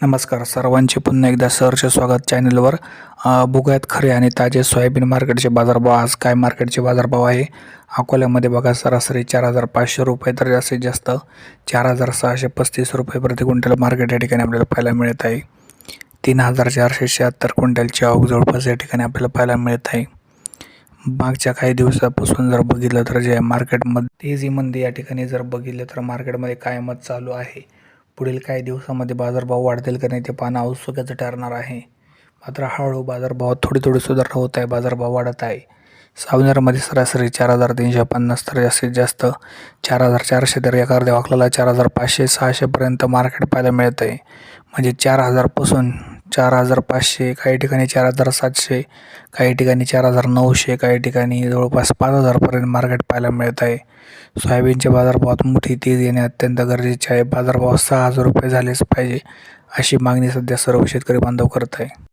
नमस्कार सर्वांचे पुन्हा एकदा सरचे स्वागत चॅनलवर. बघूयात खरे आणि ताजे सोयाबीन मार्केटचे बाजारभाव. आज काय मार्केटचे बाजारभाव आहे? अकोल्यामध्ये बघा सरासरी चार हजार पाचशे रुपये तर जास्तीत जास्त चार हजार सहाशे पस्तीस रुपये प्रति क्विंटल मार्केट या ठिकाणी आपल्याला पाहायला मिळत आहे. तीन हजार चारशे शहात्तर क्विंटलची आवक जवळपास या ठिकाणी आपल्याला पाहायला मिळत आहे. मागच्या काही दिवसापासून जर बघितलं तर जे मार्केटमध्ये तेजीमध्ये या ठिकाणी जर बघितलं तर मार्केटमध्ये कायमच चालू आहे. पुढील काही दिवसामध्ये बाजारभाव वाढतील का नाही ते पाहणं औत्सुक्याचं ठरणार आहे. मात्र हळूहळू बाजारभावात थोडी थोडी सुधारणा होत आहे बाजारभाव वाढत आहे. सावनेरमध्ये सरासरी चार हजार तीनशे पन्नास तर जास्तीत जास्त चार हजार चारशे तर एका अर्ध्या वाकलाला चार हजार पाचशे सहाशेपर्यंत मार्केट पाहायला मिळत आहे म्हणजे चार हजारपासून चार हजार पाचशे काही ठिकाणी चार हजार सातशे काही ठिकाणी चार हजार नऊशे काही ठिकाणी जवळपास पाच हजारपर्यंत मार्केट पाहायला मिळत आहे. सोयाबीनच्या बाजारभावात मोठी तेज येणे अत्यंत गरजेचे आहे. बाजारभाव सहा हजार रुपये झालेच पाहिजे अशी मागणी सध्या सर्व शेतकरी बांधव करत आहे.